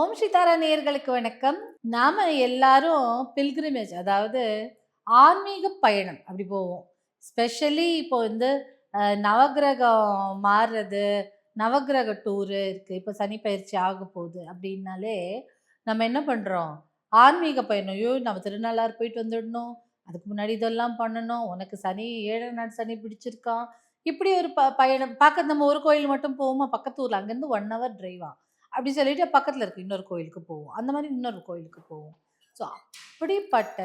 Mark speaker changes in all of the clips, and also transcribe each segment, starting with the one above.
Speaker 1: ஓம் சிதாரா நேயர்களுக்கு வணக்கம். நாம் எல்லாரும் பில்கிரிமேஜ் அதாவது ஆன்மீக பயணம் அப்படி போவோம். ஸ்பெஷலி இப்போ வந்து நவகிரகம் நவக்கிரகம் மாறுறது நவக்கிரக டூரு இருக்குது இப்போ சனி பயிற்சி ஆக போகுது அப்படின்னாலே நம்ம என்ன பண்ணுறோம் ஆன்மீக பயணம். ஐயோ நம்ம திருநள்ளாறு போயிட்டு வந்துடணும். அதுக்கு முன்னாடி இதெல்லாம் பண்ணணும். உனக்கு சனி ஏழரை நாள் சனி பிடிச்சிருக்கான் இப்படி ஒரு ப பயணம். பார்க்க நம்ம ஒரு கோயில் மட்டும் போவோமா? பக்கத்து ஊர்ல. அங்கேருந்து ஒன் ஹவர் டிரைவாக அப்படி சொல்லிட்டு பக்கத்தில் இருக்க இன்னொரு கோயிலுக்கு போவோம். அந்த மாதிரி இன்னொரு கோயிலுக்கு போவோம். ஸோ அப்படிப்பட்ட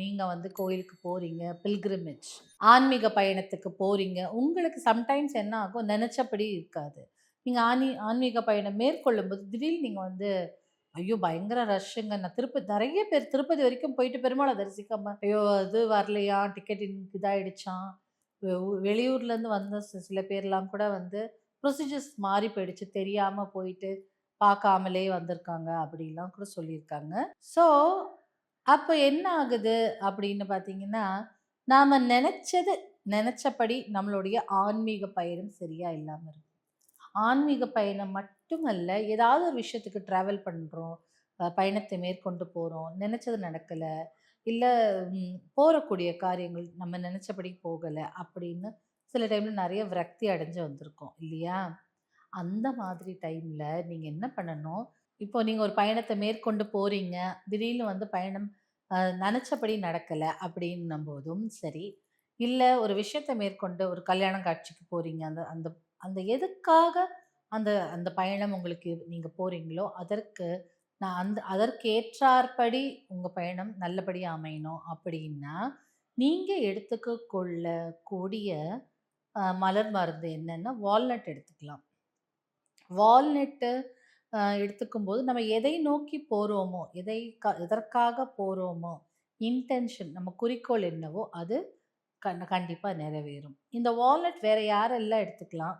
Speaker 1: நீங்கள் வந்து கோயிலுக்கு போகிறீங்க பில்கிரிமேஜ் ஆன்மீக பயணத்துக்கு போகிறீங்க உங்களுக்கு சம்டைம்ஸ் என்ன ஆகும்? நினச்சபடி இருக்காது. நீங்கள் ஆனி ஆன்மீக பயணம் மேற்கொள்ளும்போது திடீர்னு நீங்கள் வந்து ஐயோ பயங்கர ரஷ்ஷுங்க நான் திருப்பதி நிறைய பேர் திருப்பதி வரைக்கும் போயிட்டு பெருமாளை தரிசிக்காம ஐயோ இது வரலையா? டிக்கெட் இதாயிடுச்சான் வெளியூர்லேருந்து வந்த சில பேர்லாம் கூட வந்து ப்ரொசீஜர்ஸ் மாறி போயிடுச்சு. தெரியாமல் போயிட்டு பார்க்காமலே வந்திருக்காங்க அப்படிலாம் கூட சொல்லியிருக்காங்க. ஸோ அப்போ என்ன ஆகுது அப்படின்னு பார்த்தீங்கன்னா நாம் நினச்சது நினச்சபடி நம்மளுடைய ஆன்மீக பயணம் சரியாக இல்லாமல் இருக்கும் ஆன்மீக பயணம் மட்டுமல்ல ஏதாவது ஒரு விஷயத்துக்கு ட்ராவல் பண்ணுறோம் பயணத்தை மேற்கொண்டு போகிறோம் நினச்சது நடக்கலை இல்லை போகக்கூடிய காரியங்கள் நம்ம நினச்சபடி போகலை அப்படின்னு சில டைமில் நிறைய விரக்தி அடைஞ்சு வந்திருக்கோம் இல்லையா? அந்த மாதிரி டைமில் நீங்கள் என்ன பண்ணணும்? இப்போ நீங்கள் ஒரு பயணத்தை மேற்கொண்டு போகிறீங்க திடீர்னு வந்து பயணம் அஹ், நினச்சபடி நடக்கலை அப்படின்னும் போதும் சரி. இல்லை ஒரு விஷயத்தை மேற்கொண்டு ஒரு கல்யாண காட்சிக்கு போகிறீங்க அந்த அந்த அந்த எதுக்காக அந்த அந்த பயணம் உங்களுக்கு நீங்கள் போகிறீங்களோ அதற்கு நான் அந்த அதற்கேற்றாற்படி உங்கள் பயணம் நல்லபடியாக அமையணும் அப்படின்னா நீங்கள் எடுத்துக்க கொள்ளக்கூடிய அஹ், மலர் மருந்து என்னென்னா வால்நட் எடுத்துக்கலாம். வால்நட்டு எடுத்துக்கும் போது நம்ம எதை நோக்கி போகிறோமோ எதை க எதற்காக போகிறோமோ இன்டென்ஷன் நம்ம குறிக்கோள் என்னவோ அது கண் கண்டிப்பாக நிறைவேறும். இந்த வால்நட் வேறு யாரெல்லாம் எடுத்துக்கலாம்?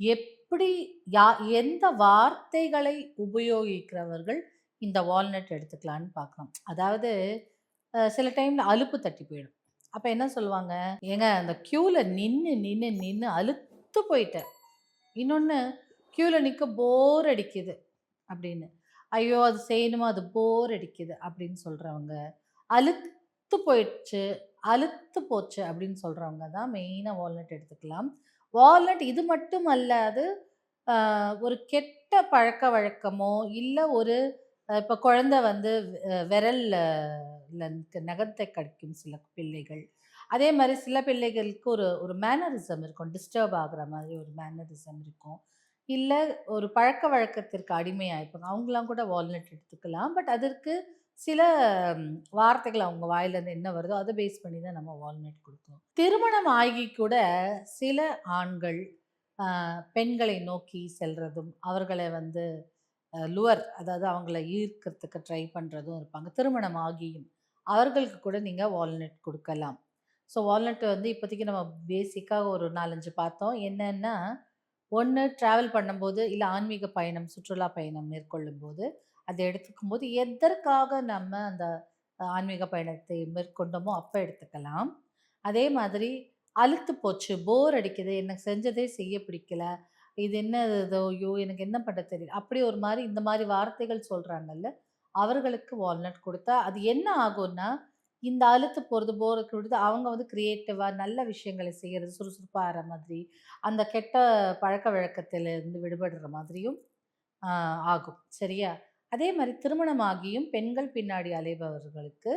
Speaker 1: எப்படி யா எந்த வார்த்தைகளை உபயோகிக்கிறவர்கள் இந்த வால்நட் எடுத்துக்கலான்னு பார்க்கலாம் அதாவது சில டைமில் அலுப்பு தட்டி போயிடும். அப்போ என்ன சொல்லுவாங்க? ஏங்க அந்த க்யூவில் நின்று நின்று நின்று அழுத்து போயிட்டேன். இன்னொன்று க்யூவில் நிற்க போர் அடிக்குது அப்படின்னு. ஐயோ அது செய்யணுமா? அது போர் அடிக்குது அப்படின்னு சொல்கிறவங்க அழுத்து போயிடுச்சு அழுத்து போச்சு அப்படின்னு சொல்கிறவங்க தான் மெயினாக வால்நட் எடுத்துக்கலாம். வால்நட் இது மட்டும் அல்லாது ஒரு கெட்ட பழக்க வழக்கமோ இல்லை ஒரு இப்போ குழந்தை வந்து விரலில் நகத்தை கடிக்கும் சில பிள்ளைகள். அதே மாதிரி சில பிள்ளைகளுக்கு ஒரு ஒரு மேனரிசம் இருக்கும் டிஸ்டர்ப் ஆகிற மாதிரி ஒரு மேனரிசம் இருக்கும். இல்லை ஒரு பழக்க வழக்கத்திற்கு அடிமையாயிருப்பாங்க. அவங்களாம் கூட வால்நட் எடுத்துக்கலாம். பட் அதற்கு சில வார்த்தைகள் அவங்க வாயிலேருந்து என்ன வருதோ அதை பேஸ் பண்ணி தான் நம்ம வால்நட் கொடுக்கணும். திருமணம் ஆகி கூட சில ஆண்கள் பெண்களை நோக்கி செல்றதும் அவர்களை வந்து லுவர் அதாவது அவங்கள ஈர்க்கிறதுக்கு ட்ரை பண்ணுறதும் இருப்பாங்க. திருமணம் ஆகியும் அவர்களுக்கு கூட நீங்கள் வால்நட் கொடுக்கலாம். ஸோ வால்நட் வந்து இப்போதைக்கு நம்ம பேசிக்காக ஒரு நாலஞ்சு பார்த்தோம். என்னென்னா ஒன்று ட்ராவல் பண்ணும்போது இல்லை ஆன்மீக பயணம் சுற்றுலா பயணம் மேற்கொள்ளும் போது அதை எடுத்துக்கும் போது எதற்காக நம்ம அந்த ஆன்மீக பயணத்தை மேற்கொண்டோமோ அப்போ எடுத்துக்கலாம். அதே மாதிரி அழுத்து போச்சு போர் அடிக்குது எனக்கு செஞ்சதே செய்ய பிடிக்கல இது என்ன இதோ ஐயோ எனக்கு என்ன பண்ண தெரியல அப்படி ஒரு மாதிரி இந்த மாதிரி வார்த்தைகள் சொல்கிறாங்கல்ல அவர்களுக்கு வால்நட் கொடுத்தா அது என்ன ஆகும்னா இந்த அழுத்து போகிறது போர் கொடுத்து அவங்க வந்து க்ரியேட்டிவாக நல்ல விஷயங்களை செய்கிறது சுறுசுறுப்பாகிற மாதிரி அந்த கெட்ட பழக்க வழக்கத்திலிருந்து விடுபடுற மாதிரியும் ஆகும். சரியா? அதே மாதிரி திருமணம் ஆகியும் பெண்கள் பின்னாடி அலைபவர்களுக்கு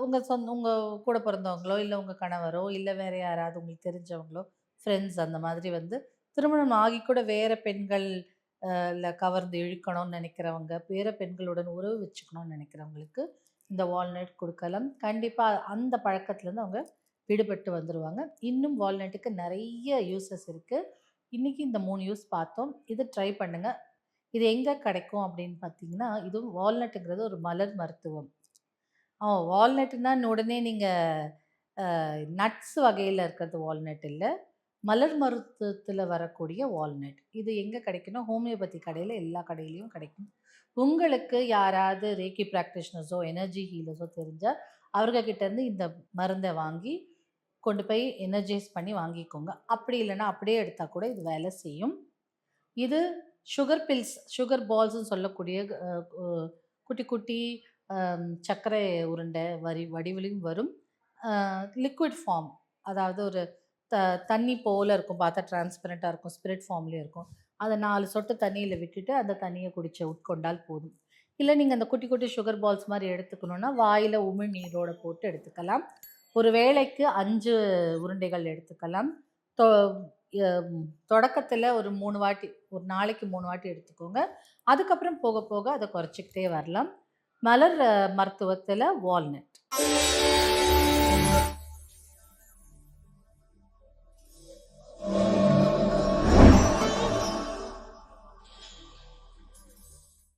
Speaker 1: உங்கள் சொந்த உங்கள் கூட பிறந்தவங்களோ இல்லை உங்கள் கணவரோ இல்லை வேறு யாராவது உங்களுக்கு தெரிஞ்சவங்களோ ஃப்ரெண்ட்ஸ் அந்த மாதிரி வந்து திருமணம் ஆகி கூட வேற பெண்கள் கவர்ந்து இழுக்கணும்னு நினைக்கிறவங்க வேறு பெண்களுடன் உறவு வச்சுக்கணும்னு நினைக்கிறவங்களுக்கு இந்த வால்நட் கொடுக்கலாம். கண்டிப்பாக அந்த பழக்கத்துலேருந்து அவங்க விடுபட்டு வந்துடுவாங்க இன்னும் வால்நட்டுக்கு நிறைய யூசஸ் இருக்குது இன்றைக்கி இந்த மூணு யூஸ் பார்த்தோம். இது ட்ரை பண்ணுங்கள் இது எங்கே கிடைக்கும் அப்படின்னு பார்த்தீங்கன்னா இதுவும் வால்நட்டுங்கிறது ஒரு மலர் மருத்துவம். ஆ வால்நட்டுன்னா உடனே நீங்கள் நட்ஸ் வகையில் இருக்கிறது வால்நட் இல்லை. மலர் மருத்துவத்தில் வரக்கூடிய வால்நட். இது எங்கே கிடைக்குன்னா ஹோமியோபதி கடையில் எல்லா கடையிலையும் கிடைக்கும். உங்களுக்கு யாராவது ரேக்கி ப்ராக்டிஷனர்ஸோ எனர்ஜி ஹீலர்ஸோ தெரிஞ்சால் அவர்கிட்டேருந்து இந்த மருந்தை வாங்கி கொண்டு போய் எனர்ஜைஸ் பண்ணி வாங்கிக்கோங்க. அப்படி இல்லைன்னா அப்படியே எடுத்தால் கூட இது வேலை செய்யும். இது சுகர் பில்ஸ் சுகர் பால்ஸ்ன்னு சொல்லக்கூடிய குட்டி குட்டி சர்க்கரை உருண்டை வரி வடிவிலையும் வரும். லிக்விட் ஃபார்ம் அதாவது ஒரு த தண்ணி போல இருக்கும். பார்த்தா டிரான்ஸ்பரண்ட்டாக இருக்கும். ஸ்பிரிட் ஃபார்ம்லேயும் இருக்கும். அதை நாலு சொட்டு தண்ணியில் விட்டுட்டு அந்த தண்ணியை குடிச்ச உட்கொண்டால் போதும். இல்லை நீங்கள் அந்த குட்டி குட்டி சுகர் பால்ஸ் மாதிரி எடுத்துக்கணுன்னா வாயில் உமிழ்நீரோட போட்டு எடுத்துக்கலாம். ஒரு வேளைக்கு அஞ்சு உருண்டைகள் எடுத்துக்கலாம். தொ தொடக்கத்தில் ஒரு மூணு வாட்டி ஒரு நாளைக்கு மூணு வாட்டி எடுத்துக்கோங்க. அதுக்கப்புறம் போக போக அதை குறைச்சிக்கிட்டே வரலாம். மலர் மருத்துவத்தில் வால்நட்